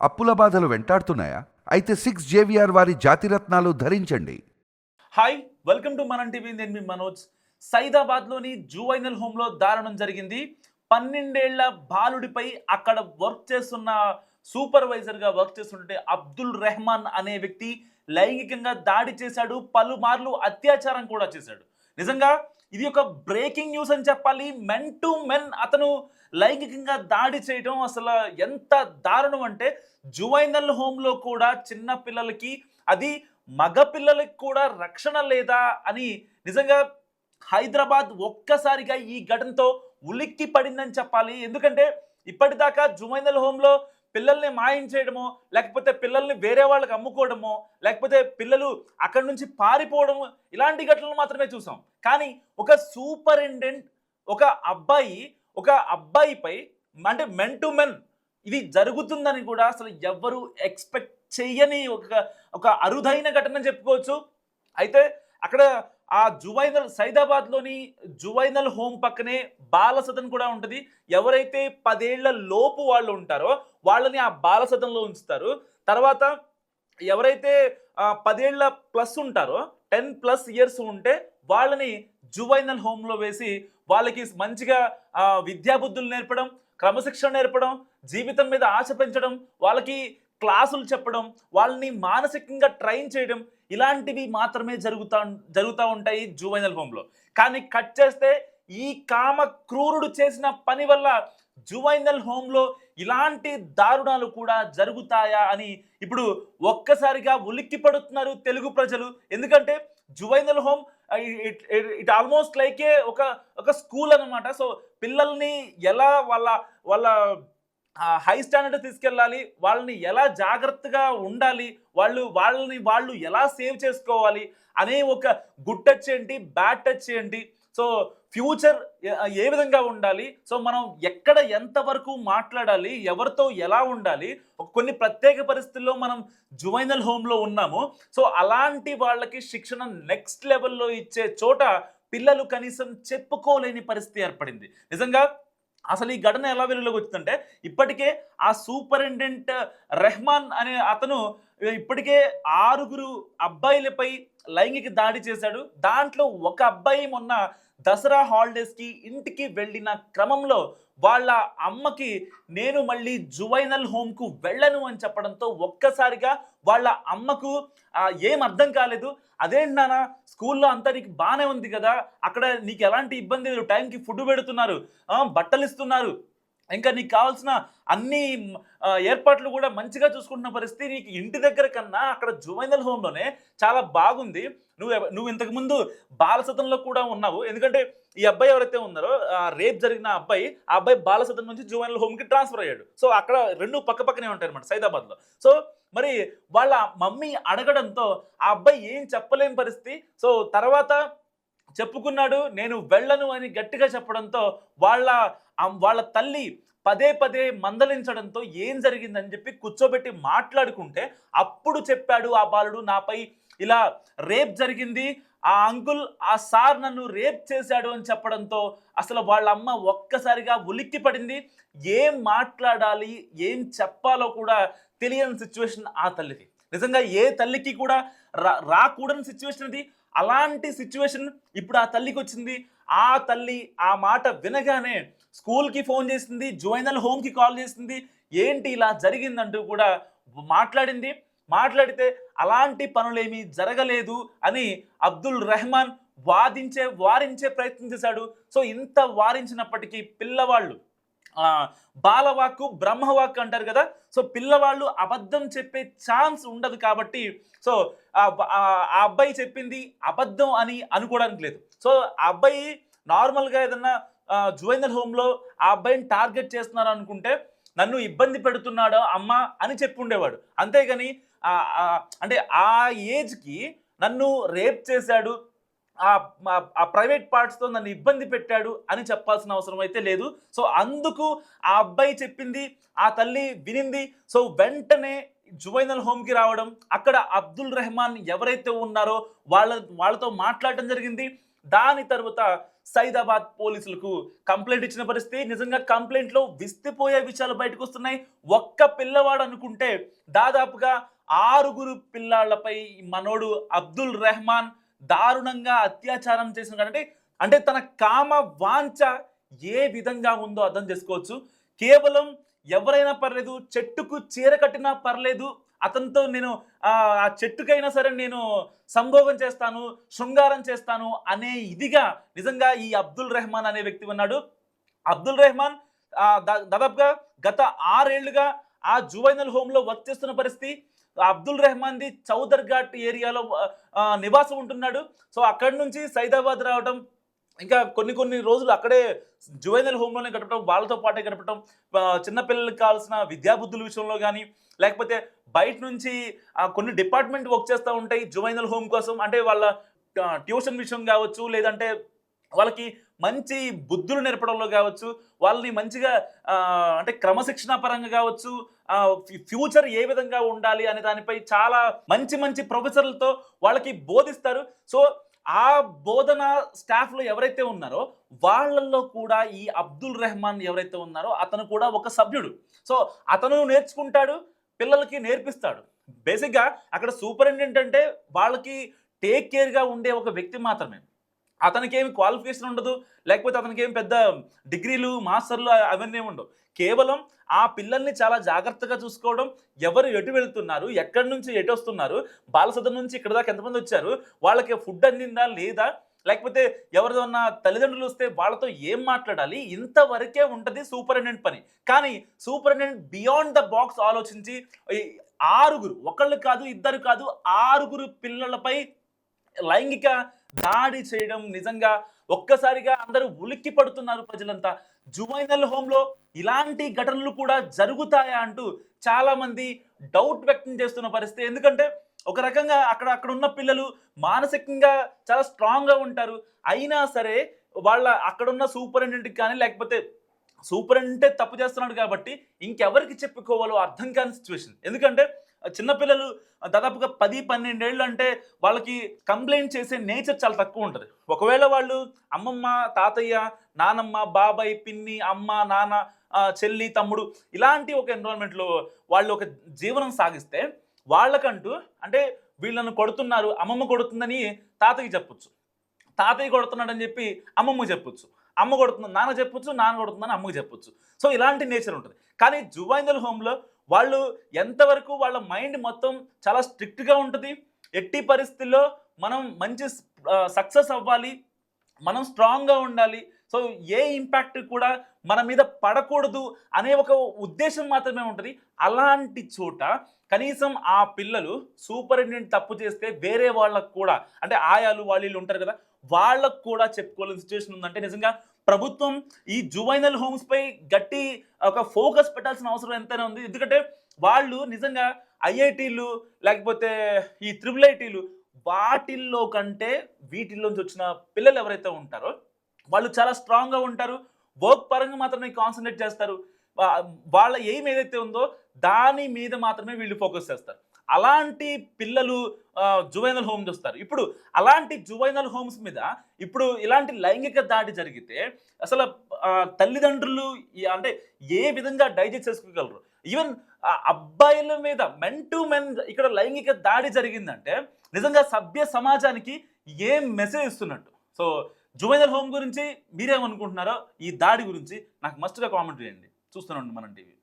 అప్పుల బాధలు వెంటాడుతున్నాయా? అయితే సిక్స్ జేవిఆర్ వారి జాతిరత్నాలు ధరించండి. Hi welcome to Manam TV నేను మీ మనోజ్. సైదాబాద్లోని జూవైనల్ హోమ్లో దారుణం జరిగింది. పన్నెండేళ్ళ బాలుడిపై అక్కడ వర్క్ చేస్తున్న సూపర్వైజర్గా వర్క్ చేస్తుంటే అబ్దుల్ రెహమాన్ అనే వ్యక్తి లైంగికంగా దాడి చేశాడు పలుమార్లు అత్యాచారం కూడా చేశాడు. నిజంగా ఇది ఒక బ్రేకింగ్ న్యూస్ అని చెప్పాలి. మెన్ టు మెన్ అతను లైంగికంగా దాడి చేయడం అసలు ఎంత దారుణం అంటే జువైనల్ హోమ్లో కూడా చిన్న పిల్లలకి అది మగ పిల్లలకి కూడా రక్షణ లేదా అని నిజంగా హైదరాబాద్ ఒక్కసారిగా ఈ ఘటనతో ఉలిక్కి పడిందని చెప్పాలి. ఎందుకంటే ఇప్పటిదాకా జుమైనల్ హోమ్లో పిల్లల్ని మాయం చేయడమో లేకపోతే పిల్లల్ని వేరే వాళ్ళకి అమ్ముకోవడమో లేకపోతే పిల్లలు అక్కడి నుంచి పారిపోవడము ఇలాంటి ఘటనలు మాత్రమే చూసాం. కానీ ఒక సూపరింటెండెంట్ ఒక అబ్బాయి ఒక అబ్బాయిపై అంటే మెన్ టు మెన్ ఇది జరుగుతుందని కూడా అసలు ఎవరు ఎక్స్పెక్ట్ చెయ్యని ఒక ఒక అరుదైన ఘటన చెప్పుకోవచ్చు. అయితే అక్కడ ఆ జువైనల్ సైదాబాద్లోని జువైనల్ హోమ్ పక్కనే బాలసదన్ కూడా ఉంటుంది. ఎవరైతే పదేళ్ళ లోపు వాళ్ళు ఉంటారో వాళ్ళని ఆ బాలసదన్లో ఉంచుతారు. తర్వాత ఎవరైతే పదేళ్ళ ప్లస్ ఉంటారో టెన్ ప్లస్ ఇయర్స్ ఉంటే వాళ్ళని జువైనల్ హోమ్లో వేసి వాళ్ళకి మంచిగా విద్యాబుద్ధులు నేర్పడం క్రమశిక్షణ నేర్పడం జీవితం మీద ఆశ పెంచడం వాళ్ళకి క్లాసులు చెప్పడం వాళ్ళని మానసికంగా ట్రైన్ చేయడం ఇలాంటివి మాత్రమే జరుగుతా జరుగుతూ ఉంటాయి జువైనల్ హోమ్లో. కానీ కట్ చేస్తే ఈ కామ క్రూరుడు చేసిన పని వల్ల జువైనల్ హోమ్లో ఇలాంటి దారుణాలు కూడా జరుగుతాయా అని ఇప్పుడు ఒక్కసారిగా ఉలిక్కి పడుతున్నారు తెలుగు ప్రజలు. ఎందుకంటే juvenile home it it almost లైకే ఒక ఒక స్కూల్ అనమాట సో పిల్లల్ని ఎలా వాళ్ళ వాళ్ళ హై స్టాండర్డ్ తీసుకెళ్ళాలి వాళ్ళని ఎలా జాగ్రత్తగా ఉండాలి వాళ్ళు వాళ్ళని వాళ్ళు ఎలా సేవ్ చేసుకోవాలి అనే ఒక గుడ్ టచ్ ఏంటి బ్యాడ్ టచ్ ఏంటి సో ఫ్యూచర్ ఏ విధంగా ఉండాలి? సో మనం ఎక్కడ ఎంతవరకు మాట్లాడాలి? ఎవరితో ఎలా ఉండాలి? కొన్ని ప్రత్యేక పరిస్థితుల్లో మనం జువైనల్ హోమ్లో ఉన్నాము. సో అలాంటి వాళ్ళకి శిక్షణ నెక్స్ట్ లెవెల్లో ఇచ్చే చోట పిల్లలు కనీసం చెప్పుకోలేని పరిస్థితి ఏర్పడింది. నిజంగా అసలు ఈ ఘటన ఎలా వెలుగులోకి వచ్చిందంటే ఇప్పటికే ఆ సూపరింటెండెంట్ రెహమాన్ అనే అతను ఇప్పటికే ఆరుగురు అబ్బాయిలపై లైంగిక దాడి చేశాడు. దాంట్లో ఒక అబ్బాయి మొన్న దసరా హాలిడేస్కి ఇంటికి వెళ్ళిన క్రమంలో వాళ్ళ అమ్మకి నేను మళ్ళీ జువైనల్ హోమ్కు వెళ్ళను అని చెప్పడంతో ఒక్కసారిగా వాళ్ళ అమ్మకు ఏం అర్థం కాలేదు. అదేంటి నాన్న స్కూల్లో అంతా నీకు బాగానే ఉంది కదా. అక్కడ నీకు ఎలాంటి ఇబ్బంది లేదు. టైంకి ఫుడ్ పెడుతున్నారు. బట్టలు ఇస్తున్నారు ఇంకా నీకు కావాల్సిన అన్ని ఏర్పాట్లు కూడా మంచిగా చూసుకుంటున్న పరిస్థితి నీకు ఇంటి దగ్గర కన్నా అక్కడ జువైనల్ హోమ్లోనే చాలా బాగుంది. నువ్వు నువ్వు ఇంతకు ముందు బాలసతంలో కూడా ఉన్నావు. ఎందుకంటే ఈ అబ్బాయి ఎవరైతే ఉన్నారో రేప్ జరిగిన అబ్బాయి ఆ అబ్బాయి బాలసదన్ నుంచి జువైనల్ హోమ్కి ట్రాన్స్ఫర్ అయ్యాడు. సో అక్కడ రెండు పక్క పక్కనే ఉంటాయి అనమాట సైదాబాద్లో. సో మరి వాళ్ళ మమ్మీ అడగడంతో ఆ అబ్బాయి ఏం చెప్పలేని పరిస్థితి. సో తర్వాత చెప్పుకున్నాడు నేను వెళ్ళను అని గట్టిగా చెప్పడంతో వాళ్ళ వాళ్ళ తల్లి పదే పదే మందలించడంతో ఏం జరిగిందని చెప్పి కూర్చోబెట్టి మాట్లాడుకుంటే అప్పుడు చెప్పాడు ఆ బాలుడు నాపై ఇలా రేప్ జరిగింది ఆ అంకుల్ ఆ సార్ నన్ను రేప్ చేశాడు అని చెప్పడంతో అసలు వాళ్ళ అమ్మ ఒక్కసారిగా ఉలిక్కి పడింది. ఏం మాట్లాడాలి ఏం చెప్పాలో కూడా తెలియని సిచ్యువేషన్ ఆ తల్లిది. నిజంగా ఏ తల్లికి కూడా రా రాకూడని సిచ్యువేషన్ అది అలాంటి సిచ్యువేషన్ ఇప్పుడు ఆ తల్లికి వచ్చింది. ఆ తల్లి ఆ మాట వినగానే స్కూల్కి ఫోన్ చేసింది జోయినల్ హోమ్కి కాల్ చేసింది. ఏంటి ఇలా జరిగిందంటూ కూడా మాట్లాడింది. మాట్లాడితే అలాంటి పనులేమీ జరగలేదు అని అబ్దుల్ రెహమాన్ వాదించే వారించే ప్రయత్నం చేశాడు. సో ఇంత వారించినప్పటికీ పిల్లవాళ్ళు బాలవాక్కు బ్రహ్మవాక్ అంటారు కదా. సో పిల్లవాళ్ళు అబద్ధం చెప్పే ఛాన్స్ ఉండదు కాబట్టి సో ఆ అబ్బాయి చెప్పింది అబద్ధం అని అనుకోవడానికి లేదు. సో ఆ అబ్బాయి నార్మల్గా ఏదన్నా జువైనల్ హోమ్లో ఆ అబ్బాయిని టార్గెట్ చేస్తున్నారు అనుకుంటే నన్ను ఇబ్బంది పెడుతున్నాడు అమ్మ అని చెప్పి ఉండేవాడు. అంతేగాని అంటే ఆ ఏజ్కి నన్ను రేప్ చేశాడు ఆ ప్రైవేట్ పార్ట్స్తో నన్ను ఇబ్బంది పెట్టాడు అని చెప్పాల్సిన అవసరం అయితే లేదు. సో అందుకు ఆ అబ్బాయి చెప్పింది ఆ తల్లి వినింది. సో వెంటనే జువైనల్ హోమ్కి రావడం అక్కడ అబ్దుల్ రెహమాన్ ఎవరైతే ఉన్నారో వాళ్ళ వాళ్ళతో మాట్లాడటం జరిగింది. దాని తర్వాత సైదాబాద్ పోలీసులకు కంప్లైంట్ ఇచ్చిన పరిస్థితి. నిజంగా కంప్లైంట్లో విస్తిపోయే విషయాలు బయటకు వస్తున్నాయి. ఒక్క పిల్లవాడు అనుకుంటే దాదాపుగా ఆరుగురు పిల్లాళ్ళపై మనోడు అబ్దుల్ రెహమాన్ దారుణంగా అత్యాచారం చేసిన అంటే అంటే తన కామ వాంఛ ఏ విధంగా ఉందో అర్థం చేసుకోవచ్చు. కేవలం ఎవరైనా పర్లేదు చెట్టుకు చీర కట్టినా పర్లేదు అతనితో నేను ఆ చెట్టుకైనా సరే నేను సంభోగం చేస్తాను శృంగారం చేస్తాను అనే ఇదిగా నిజంగా ఈ అబ్దుల్ రెహమాన్ అనే వ్యక్తి ఉన్నాడు. అబ్దుల్ రెహమాన్ దాదాపుగా గత ఆరేళ్ళుగా ఆ జువైనల్ హోమ్లో వర్క్ చేస్తున్న పరిస్థితి. అబ్దుల్ రెహమాన్ది చౌదర్ ఘాట్ ఏరియాలో నివాసం ఉంటున్నాడు. సో అక్కడి నుంచి సైదాబాద్ రావడం ఇంకా కొన్ని కొన్ని రోజులు అక్కడే జువైనల్ హోమ్లోనే గడపడం వాళ్ళతో పాటే గడపడం చిన్నపిల్లలకు చిన్నపిల్లలకి కావాల్సిన విద్యాబుద్ధుల విషయంలో కానీ లేకపోతే బయట నుంచి కొన్ని డిపార్ట్మెంట్ వర్క్ చేస్తూ ఉంటాయి జువైనల్ హోమ్ కోసం. అంటే వాళ్ళ ట్యూషన్ విషయం కావచ్చు లేదంటే వాళ్ళకి మంచి బుద్ధులు నేర్పడంలో కావచ్చు వాళ్ళని మంచిగా అంటే క్రమశిక్షణ పరంగా కావచ్చు ఫ్యూచర్ ఏ విధంగా ఉండాలి అనే దానిపై చాలా మంచి మంచి ప్రొఫెసర్లతో వాళ్ళకి బోధిస్తారు. సో ఆ బోధన స్టాఫ్లో ఎవరైతే ఉన్నారో వాళ్ళల్లో కూడా ఈ అబ్దుల్ రెహమాన్ ఎవరైతే ఉన్నారో అతను కూడా ఒక సభ్యుడు. సో అతను నేర్చుకుంటాడు పిల్లలకి నేర్పిస్తాడు. బేసిక్గా అక్కడ సూపరింటెండెంట్ అంటే వాళ్ళకి టేక్ కేర్గా ఉండే ఒక వ్యక్తి మాత్రమే. అతనికి ఏమి క్వాలిఫికేషన్ ఉండదు లేకపోతే అతనికి ఏమి పెద్ద డిగ్రీలు మాస్టర్లు అవన్నీ ఉండవు. కేవలం ఆ పిల్లల్ని చాలా జాగ్రత్తగా చూసుకోవడం ఎవరు ఎటు వెళుతున్నారు ఎక్కడి నుంచి ఎటు వస్తున్నారు బాలసదం నుంచి ఇక్కడ దాకా ఎంతమంది వచ్చారు వాళ్ళకి ఫుడ్ అందిందా లేదా లేకపోతే ఎవరిదన్నా తల్లిదండ్రులు వస్తే వాళ్ళతో ఏం మాట్లాడాలి ఇంతవరకే ఉంటుంది సూపరింటెండెంట్ పని. కానీ సూపరింటెండెంట్ బియాండ్ ద బాక్స్ ఆలోచించి ఆరుగురు ఒకళ్ళు కాదు ఇద్దరు కాదు ఆరుగురు పిల్లలపై లైంగిక దాడి చేయడం నిజంగా ఒక్కసారిగా అందరూ ఉలిక్కి పడుతున్నారు ప్రజలంతా. జువైనల్ హోమ్లో ఇలాంటి ఘటనలు కూడా జరుగుతాయా అంటూ చాలామంది డౌట్ వ్యక్తం చేస్తున్న పరిస్థితి. ఎందుకంటే ఒక రకంగా అక్కడ అక్కడ ఉన్న పిల్లలు మానసికంగా చాలా స్ట్రాంగ్గా ఉంటారు. అయినా సరే వాళ్ళ అక్కడున్న సూపరింటెండెంట్కి కానీ లేకపోతే సూపరింటెండెంటే తప్పు చేస్తున్నాడు కాబట్టి ఇంకెవరికి చెప్పుకోవాలో అర్థం కాని సిచ్యువేషన్. ఎందుకంటే చిన్నపిల్లలు దాదాపుగా పది పన్నెండేళ్ళు అంటే వాళ్ళకి కంప్లైంట్ చేసే నేచర్ చాలా తక్కువ ఉంటుంది. ఒకవేళ వాళ్ళు అమ్మమ్మ తాతయ్య నానమ్మ బాబాయ్ పిన్ని అమ్మ నాన్న చెల్లి తమ్ముడు ఇలాంటి ఒక ఎన్విరాన్మెంట్లో వాళ్ళు ఒక జీవనం సాగిస్తే వాళ్ళకంటూ అంటే వీళ్ళను కొడుతున్నారు అమ్మమ్మ కొడుతుందని తాతయ్య చెప్పొచ్చు. తాతయ్య కొడుతున్నాడని చెప్పి అమ్మమ్మ చెప్పొచ్చు. అమ్మ కొడుతుంది నాన్న చెప్పొచ్చు నాన్న కొడుతుందని అమ్మకి చెప్పొచ్చు. సో ఇలాంటి నేచర్ ఉంటుంది. కానీ జువైనల్ హోమ్లో వాళ్ళు ఎంతవరకు వాళ్ళ మైండ్ మొత్తం చాలా స్ట్రిక్ట్గా ఉంటుంది? ఎట్టి పరిస్థితుల్లో మనం మంచి సక్సెస్ అవ్వాలి. మనం స్ట్రాంగ్గా ఉండాలి. సో ఏ ఇంపాక్ట్ కూడా మన మీద పడకూడదు అనే ఒక ఉద్దేశం మాత్రమే ఉంటుంది. అలాంటి చోట కనీసం ఆ పిల్లలు సూపరింటెండెంట్ తప్పు చేస్తే వేరే వాళ్ళకు కూడా అంటే ఆయాలు వాళ్ళు వీళ్ళు ఉంటారు కదా వాళ్ళకు కూడా చెప్పుకోలేని సిచ్యువేషన్ ఉందంటే నిజంగా ప్రభుత్వం ఈ జువైనల్ హోమ్స్ పై గట్టి ఒక ఫోకస్ పెట్టాల్సిన అవసరం ఎంతైనా ఉంది. ఎందుకంటే వాళ్ళు నిజంగా ఐఐటీలు లేకపోతే ఈ త్రిబుల్ ఐటీలు వాటిల్లో కంటే వీటిల్లోంచి వచ్చిన పిల్లలు ఎవరైతే ఉంటారో వాళ్ళు చాలా స్ట్రాంగ్గా ఉంటారు. వర్క్ పరంగా మాత్రమే కాన్సన్ట్రేట్ చేస్తారు. వాళ్ళ ఎయిమ్ ఏదైతే ఉందో దాని మీద మాత్రమే వీళ్ళు ఫోకస్ చేస్తారు. అలాంటి పిల్లలు జువైనల్ హోమ్స్ వస్తారు ఇప్పుడు అలాంటి జువైనల్ హోమ్స్ మీద ఇప్పుడు ఇలాంటి లైంగిక దాడి జరిగితే అసలు తల్లిదండ్రులు అంటే ఏ విధంగా డైజెస్ట్ చేసుకోగలరు? ఈవెన్ అబ్బాయిల మీద మెన్ టు మెన్ ఇక్కడ లైంగిక దాడి జరిగిందంటే నిజంగా సభ్య సమాజానికి ఏం మెసేజ్ ఇస్తున్నట్టు? సో జువైనల్ హోమ్ గురించి మీరేమనుకుంటున్నారో ఈ దాడి గురించి నాకు మస్ట్గా కామెంట్ చేయండి. చూస్తున్నాండి మనం టీవీ.